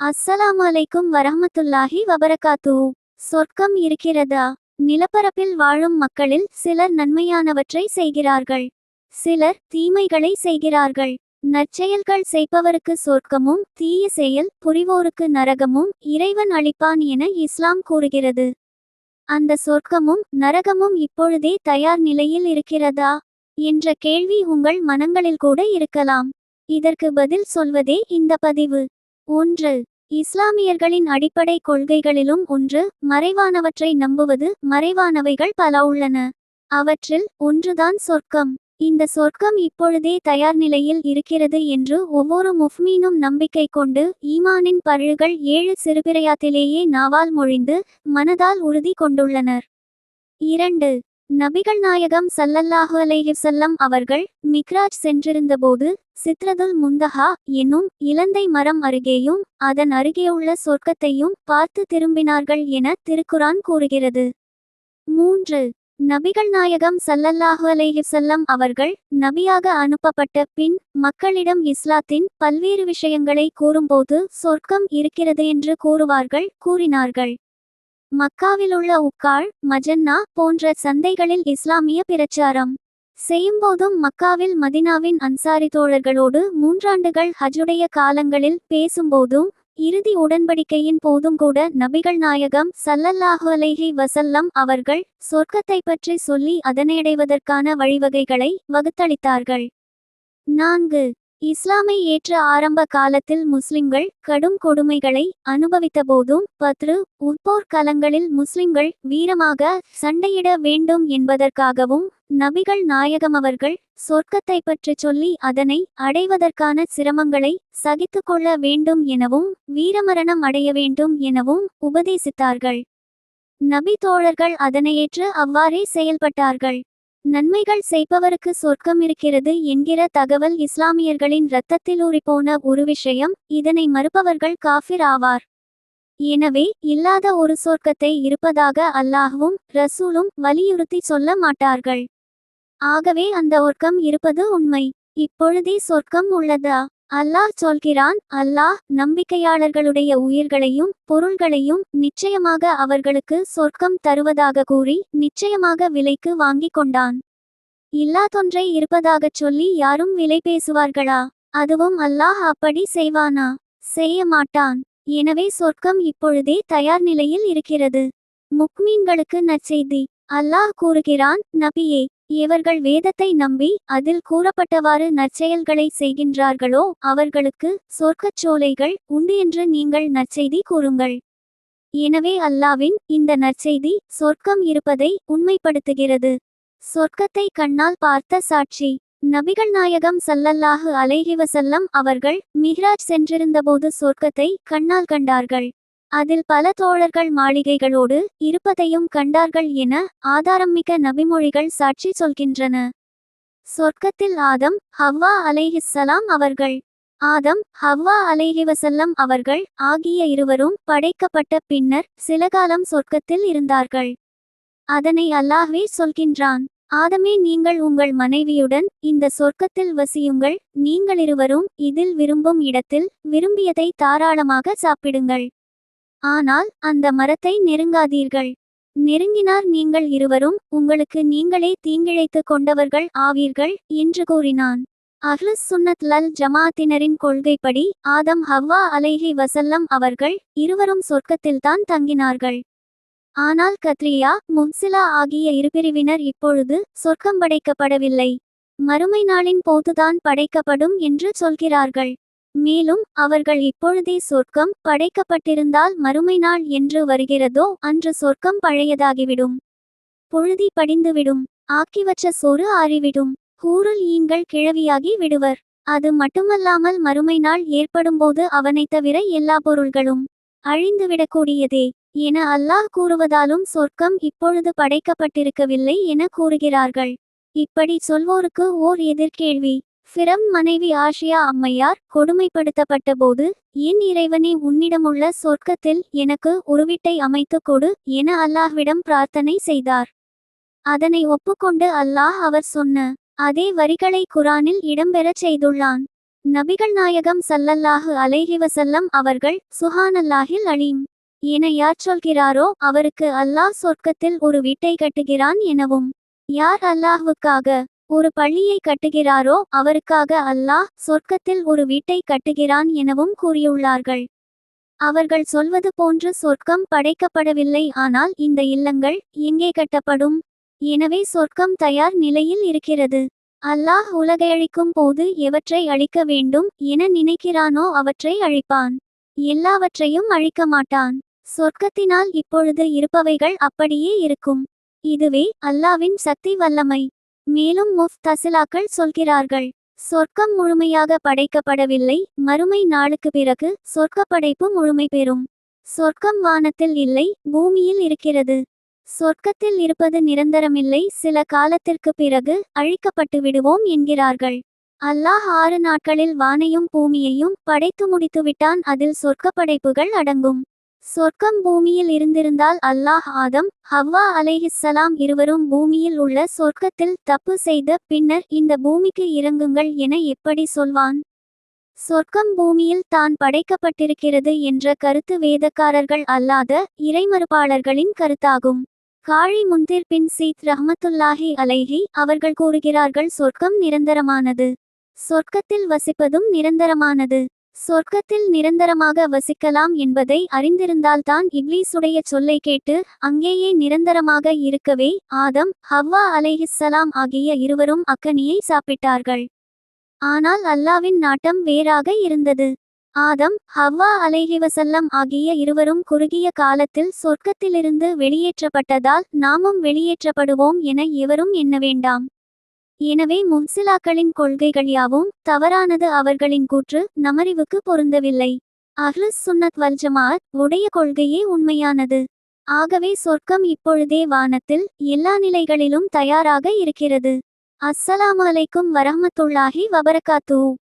அஸ்ஸலாம் அலைக்கும் வரஹ்மத்துல்லாஹி வபரகாத்து. சொர்க்கம் இருக்கிறதா? நிலப்பரப்பில் வாழும் மக்களில் சிலர் நன்மையானவற்றை செய்கிறார்கள். சிலர் தீமைகளை செய்கிறார்கள். நற்செயல்கள் செய்பவருக்கு சொர்க்கமும் தீய செயல் புரிவோருக்கு நரகமும் இறைவன் அளிப்பான் என இஸ்லாம் கூறுகிறது. அந்த சொர்க்கமும் நரகமும் இப்பொழுதே தயார் நிலையில் இருக்கிறதா? என்ற கேள்வி உங்கள் மனங்களில் கூட இருக்கலாம். இதற்கு பதில் சொல்வதே இந்த பதிவு. ஒன்று இஸ்லாமியர்களின் அடிப்படை கொள்கைகளிலும் ஒன்று மறைவானவற்றை நம்புவது மறைவானவைகள் பல உள்ளன. அவற்றில் ஒன்றுதான் சொர்க்கம். இந்த சொர்க்கம் இப்பொழுதே தயார் நிலையில் இருக்கிறது என்று ஒவ்வொரு முஃப்மீனும் நம்பிக்கை கொண்டு ஈமானின் பருகள் ஏழு சிறுபிரையாத்திலேயே நாவால் மொழிந்து மனதால் உறுதி கொண்டுள்ளனர். இரண்டு நபிகள் நாயகம் சல்லல்லாஹு அலைஹிவஸல்லம் அவர்கள் மிக்ராஜ் சென்றிருந்தபோது சித்ரதுல் முந்தஹா என்னும் இலந்தை மரம் அருகேயும் அதன் அருகேயுள்ள சொர்க்கத்தையும் பார்த்து திரும்பினார்கள் என திருக்குரான் கூறுகிறது. மூன்று. நபிகள் நாயகம் சல்லல்லாஹு அலைஹிவஸல்லம் அவர்கள் நபியாக அனுப்பப்பட்ட பின் மக்களிடம் இஸ்லாத்தின் பல்வேறு விஷயங்களை கூறும்போது சொர்க்கம் இருக்கிறது என்று கூறுவார்கள் கூறினார்கள். மக்காவிலுள்ள உக்காள் மஜன்னா போன்ற சந்தைகளில் இஸ்லாமிய பிரச்சாரம். செய்யும்போதும் மக்காவில் மதினாவின் அன்சாரி தோழர்களோடு மூன்றாண்டுகள் ஹஜுடைய காலங்களில் பேசும்போதும் இறுதி உடன்படிக்கையின் போதும் கூட நபிகள் நாயகம் சல்லல்லாஹு அலைஹி வசல்லம் அவர்கள் சொர்க்கத்தை பற்றி சொல்லி அதனையடைவதற்கான வழிவகைகளை வகுத்தளித்தார்கள். நான்கு இஸ்லாமை ஏற்ற ஆரம்ப காலத்தில் முஸ்லிம்கள் கடும் கொடுமைகளை அனுபவித்த போதும் பத்ரு உட்போர் கலங்களில் முஸ்லிம்கள் வீரமாக சண்டையிட வேண்டும் என்பதற்காகவும் நபிகள் நாயகமவர்கள் சொர்க்கத்தை பற்றி சொல்லி அதனை அடைவதற்கான சிரமங்களை சகித்து கொள்ள வேண்டும் எனவும் வீரமரணம் அடைய வேண்டும் எனவும் உபதேசித்தார்கள். நபி தோழர்கள் அதனையேற்று அவ்வாறே செயல்பட்டார்கள். நன்மைகள் செய்பவருக்கு சொர்க்கம் இருக்கிறது என்கிற தகவல் இஸ்லாமியர்களின் இரத்தத்தில் ஊறிப்போன ஒரு விஷயம். இதனை மறுப்பவர்கள் காஃபிர் ஆவார். எனவே இல்லாத ஒரு சொர்க்கத்தை இருப்பதாக அல்லாஹ்வும் ரசூலும் வலியுறுத்தி சொல்ல மாட்டார்கள். ஆகவே அந்த ஒர்க்கம் இருப்பது உண்மை. இப்பொழுதே சொர்க்கம் உள்ளதா? அல்லாஹ் சொல்கிறான் அல்லாஹ் நம்பிக்கையாளர்களுடைய உயிர்களையும் பொருள்களையும் நிச்சயமாக அவர்களுக்கு சொர்க்கம் தருவதாக கூறி நிச்சயமாக விலைக்கு வாங்கிக் கொண்டான். இல்லாதொன்றை இருப்பதாகச் சொல்லி யாரும் விலை பேசுவார்களா? அதுவும் அல்லாஹ் அப்படி செய்வானா? செய்ய மாட்டான். எனவே சொர்க்கம் இப்பொழுதே தயார் நிலையில் இருக்கிறது. முக்மீன்களுக்கு நற்செய்தி. அல்லாஹ் கூறுகிறான் நபியே இவர்கள் வேதத்தை நம்பி அதில் கூறப்பட்டவாறு நற்செயல்களை செய்கின்றார்களோ அவர்களுக்கு சொர்க்கச் சோலைகள் உண்டு என்று நீங்கள் நற்செய்தி கூறுங்கள். எனவே அல்லாவின் இந்த நற்செய்தி சொர்க்கம் இருப்பதை உண்மைப்படுத்துகிறது. சொர்க்கத்தை கண்ணால் பார்த்த சாட்சி. நபிகள் நாயகம் சல்லல்லாஹு அலைஹிவசல்லம் அவர்கள் மிஹ்ராஜ் சென்றிருந்தபோது சொர்க்கத்தை கண்ணால் கண்டார்கள். அதில் பல தோழர்கள் மாளிகைகளோடு இருப்பதையும் கண்டார்கள் என ஆதாரம்மிக்க நபிமொழிகள் சாட்சி சொல்கின்றன. சொர்க்கத்தில் ஆதம் ஹவ்வா அலைஹிஸ்ஸலாம் அவர்கள். ஆதம் ஹவ்வா அலைஹிவசல்லம் அவர்கள் ஆகிய இருவரும் படைக்கப்பட்ட பின்னர் சில காலம் சொர்க்கத்தில் இருந்தார்கள். அதனை அல்லாஹ்வே சொல்கின்றான் ஆதமே நீங்கள் உங்கள் மனைவியுடன் இந்த சொர்க்கத்தில் வசியுங்கள். நீங்களிருவரும் இதில் விரும்பும் இடத்தில் விரும்பியதை தாராளமாக சாப்பிடுங்கள். ஆனால் அந்த மரத்தை நெருங்காதீர்கள். நெருங்கினார் நீங்கள் இருவரும் உங்களுக்கு நீங்களே தீங்கிழைத்து கொண்டவர்கள் ஆவீர்கள் என்று கூறினான். அஹ்லஸ் சுன்னத் லல் ஜமாத்தினரின் கொள்கைப்படி ஆதம் ஹவ்வா அலைஹி வசல்லம் அவர்கள் இருவரும் சொர்க்கத்தில்தான் தங்கினார்கள். ஆனால் கத்ரியா முஹ்சிலா ஆகிய இருபிரிவினர் இப்பொழுது சொர்க்கம் படைக்கப்படவில்லை. மறுமை நாளின் போதுதான் படைக்கப்படும் என்று சொல்கிறார்கள். மேலும் அவர்கள் இப்பொழுதே சொர்க்கம் படைக்கப்பட்டிருந்தால் மறுமை நாள் என்று வருகிறதோ அன்று சொர்க்கம் பழையதாகிவிடும். புழுதி படிந்துவிடும். ஆக்கிவற்ற சோறு ஆறிவிடும். கூறுல் ஈங்கள் கிழவியாகி விடுவர். அது மட்டுமல்லாமல் மறுமை நாள் ஏற்படும்போது அவனைத் தவிர எல்லா பொருள்களும் அழிந்துவிடக்கூடியதே என அல்லாஹ் கூறுவதாலும் சொர்க்கம் இப்பொழுது படைக்கப்பட்டிருக்கவில்லை என கூறுகிறார்கள். இப்படி சொல்வோருக்கு ஓர் எதிர்கேள்வி. பிரம் மனைவி ஆஷியா அம்மையார் கொடுமைப்படுத்தப்பட்ட போது என் இறைவனே உன்னிடமுள்ள சொர்க்கத்தில் எனக்கு ஒரு வீட்டை அமைத்து கொடு என அல்லாஹ்விடம் பிரார்த்தனை செய்தார். அதனை ஒப்புக்கொண்டு அல்லாஹ் அவர் சொன்ன அதே வரிகளை குரானில் இடம்பெறச் செய்துள்ளான். நபிகள் நாயகம் சல்லல்லாஹு அலைஹிவசல்லம் அவர்கள் சுஹானல்லாஹில் அலீம் என யார் சொல்கிறாரோ அவருக்கு அல்லாஹ் சொர்க்கத்தில் ஒரு வீட்டை கட்டுகிறான் எனவும் யார் அல்லாஹ்வுக்காக ஒரு பள்ளியை கட்டுகிறாரோ அவருக்காக அல்லாஹ் சொர்க்கத்தில் ஒரு வீட்டை கட்டுகிறான் எனவும் கூறியுள்ளார்கள். அவர்கள் சொல்வது போன்று சொர்க்கம் படைக்கப்படவில்லை ஆனால் இந்த இல்லங்கள் எங்கே கட்டப்படும்? எனவே சொர்க்கம் தயார் நிலையில் இருக்கிறது. அல்லாஹ் உலகை அழிக்கும் போது எவற்றை அழிக்க வேண்டும் என நினைக்கிறானோ அவற்றை அழிப்பான். எல்லாவற்றையும் அழிக்க மாட்டான். சொர்க்கத்தினால் இப்பொழுது இருப்பவைகள் அப்படியே இருக்கும். இதுவே அல்லாவின் சக்தி வல்லமை. மேலும் முஃப் தசிலாக்கள் சொல்கிறார்கள் சொர்க்கம் முழுமையாக படைக்கப்படவில்லை மறுமை நாளுக்கு பிறகு சொர்க்க படைப்பு முழுமை பெறும். சொர்க்கம் வானத்தில் இல்லை பூமியில் இருக்கிறது. சொர்க்கத்தில் இருப்பது நிரந்தரமில்லை சில காலத்திற்கு பிறகு அழிக்கப்பட்டு விடுவோம் என்கிறார்கள். அல்லாஹ் ஆறு நாட்களில் வானையும் பூமியையும் படைத்து முடித்துவிட்டான் அதில் சொர்க்க படைப்புகள் அடங்கும். சொர்க்கம் பூமியில் இருந்திருந்தால் அல்லாஹ் ஆதம் ஹவ்வா அலைஹிஸ்ஸலாம் இருவரும் பூமியில் உள்ள சொர்க்கத்தில் தப்பு செய்த பின்னர் இந்த பூமிக்கு இறங்குங்கள் என எப்படி சொல்வான்? சொர்க்கம் பூமியில் தான் படைக்கப்பட்டிருக்கிறது என்ற கருத்து வேதக்காரர்கள் அல்லாத இறைமறுப்பாளர்களின் கருத்தாகும். காழி முந்திர் பின் சீத் ரஹமத்துல்லாஹி அலைஹி அவர்கள் கூறுகிறார்கள் சொர்க்கம் நிரந்தரமானது. சொர்க்கத்தில் வசிப்பதும் நிரந்தரமானது. சொர்க்கத்தில் நிரந்தரமாக வசிக்கலாம் என்பதை அறிந்திருந்தால்தான் இப்லீசுடைய சொல்லை கேட்டு அங்கேயே நிரந்தரமாக இருக்கவே ஆதம் ஹவ்வா அலைஹிஸ்ஸலாம் ஆகிய இருவரும் அக்கனியை சாப்பிட்டார்கள். ஆனால் அல்லாவின் நாட்டம் வேறாக இருந்தது. ஆதம் ஹவ்வா அலைஹிவசல்லம் ஆகிய இருவரும் குறுகிய காலத்தில் சொர்க்கத்திலிருந்து வெளியேற்றப்பட்டதால் நாமும் வெளியேற்றப்படுவோம் என எவரும் எண்ண வேண்டாம். எனவே முஹ்சிலாக்களின் கொள்கைகள் யாவும் தவறானது அவர்களின் கூற்று நமறிவுக்கு பொருந்தவில்லை. அஹ்லுஸ் சுன்னத் வல்ஜமாத் உடைய கொள்கையே உண்மையானது. ஆகவே சொர்க்கம் இப்பொழுதே வானத்தில் எல்லா நிலைகளிலும் தயாராக இருக்கிறது. அஸ்ஸலாமு அலைக்கும் வபரகாத்து